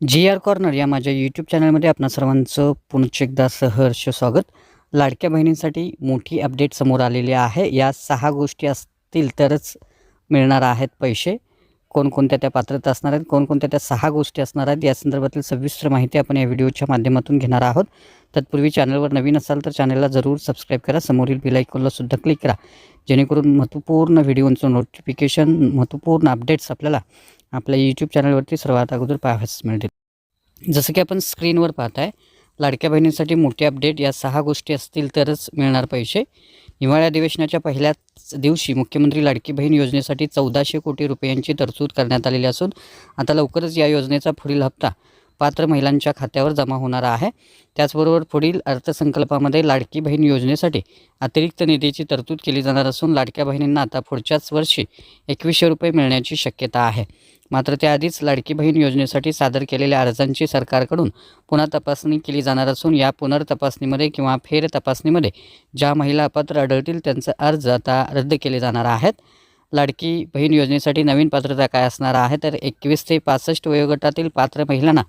जी R corner या माझ्या YouTube चॅनलमध्ये आपणा सर्वांचं पुन्हा एकदा सहर्ष स्वागत. लाडक्या बहिणींसाठी मोठी अपडेट समोर आलेली आहे. या सहा गोष्टी असतील तरच मिळणार आहेत पैसे. कोणकोणत्या त्या पात्रता असणार आहेत कोणकोणत्या त्या सहा गोष्टी असणार आहेत या संदर्भातील सविस्तर माहिती आपण या व्हिडिओच्या माध्यमातून घेणार आहोत. तत्पूर्वी चॅनलवर नवीन असाल तर चॅनलला जरूर सबस्क्राईब करा. समोरील बेल सुद्धा क्लिक करा. जेणेकरून महत्त्वपूर्ण व्हिडिओंचं नोटिफिकेशन महत्त्वपूर्ण अपडेट्स आपल्याला आपल्या यूट्यूब चॅनलवरती सर्वात अगोदर पाहायस मिळतील. जसं की आपण स्क्रीनवर पाहताय लाडक्या बहिणींसाठी मोठे अपडेट या सहा गोष्टी असतील तरच मिळणार पैसे. हिवाळी अधिवेशनाच्या पहिल्याच दिवशी मुख्यमंत्री लाडकी बहीण योजनेसाठी चौदाशे कोटी रुपयांची तरतूद करण्यात आलेली असून आता लवकरच या योजनेचा पुढील हप्ता पात्र महिलांच्या खात्यावर जमा होणार आहे. त्याचबरोबर पुढील अर्थसंकल्पामध्ये लाडकी बहीण योजनेसाठी अतिरिक्त निधीची तरतूद केली जाणार असून लाडक्या बहिणींना आता पुढच्याच वर्षी एकवीसशे रुपये मिळण्याची शक्यता आहे. मात्र त्याआधीच लाडकी बहीण योजनेसाठी सादर केलेल्या अर्जांची सरकारकडून पुन्हा तपासणी केली जाणार असून या पुनर्तपासणीमध्ये किंवा फेर तपासणीमध्ये ज्या महिला अपात्र आढळतील त्यांचे अर्ज आता रद्द केले जाणार आहेत. लाडकी बहीण योजनेसाठी नवीन पात्रता काय असणार आहे? तर एकवीस ते पासष्ट वयोगटातील पात्र महिलांना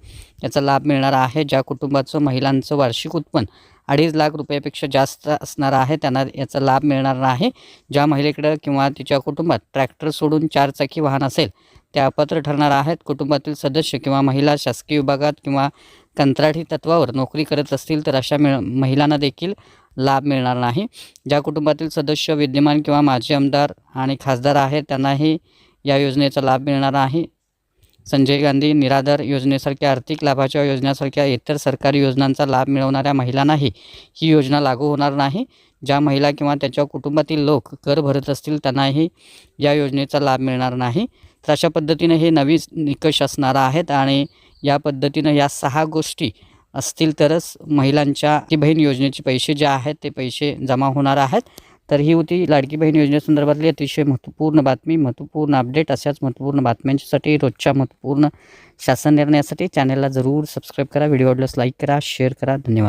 याचा लाभ मिळणार आहे ज्या कुटुंबाचं महिलांचं वार्षिक उत्पन्न अडीच लाख रुपयापेक्षा जास्त असणार आहे त्यांना याचा लाभ मिळणार नाही. ज्या महिलेकडं किंवा तिच्या कुटुंबात ट्रॅक्टर सोडून चारचाकी वाहन असेल त्या अपात्र ठरणार आहेत. कुटुंबातील सदस्य किंवा महिला शासकीय विभागात किंवा कंत्राटी तत्वावर नोकरी करत असतील तर अशा मिळ महिलांना देखील लाभ मिळणार नाही. ज्या कुटुंबातील सदस्य विद्यमान किंवा माजी आमदार आणि खासदार आहेत त्यांनाही या योजनेचा लाभ मिळणार आहे संजय गांधी निराधार योजनेसारख्या आर्थिक लाभाच्या योजनेसारख्या इतर सरकारी योजनांचा लाभ मिळवणाऱ्या महिलांनाही ही योजना लागू होणार नाही. ज्या महिला किंवा त्याच्या कुटुंबातील लोक कर भरत असतील त्यांनाही या योजनेचा लाभ मिळणार नाही. तर अशा पद्धतीने हे नवीन निकष असणार आहेत आणि या पद्धतीनं या सहा गोष्टी असतील तरच महिलांच्या की बहीण योजनेचे पैसे जे आहेत ते पैसे जमा होणार आहेत. तर ही होती लाडकी बहीण योजनेसंदर्भातली अतिशय महत्त्वपूर्ण बातमी महत्त्वपूर्ण अपडेट अशाच महत्त्वपूर्ण बातम्यांसाठी रोजच्या महत्त्वपूर्ण शासन निर्णयासाठी चॅनलला जरूर सबस्क्राईब करा व्हिडिओ आवडल्यास लाईक करा शेअर करा. धन्यवाद.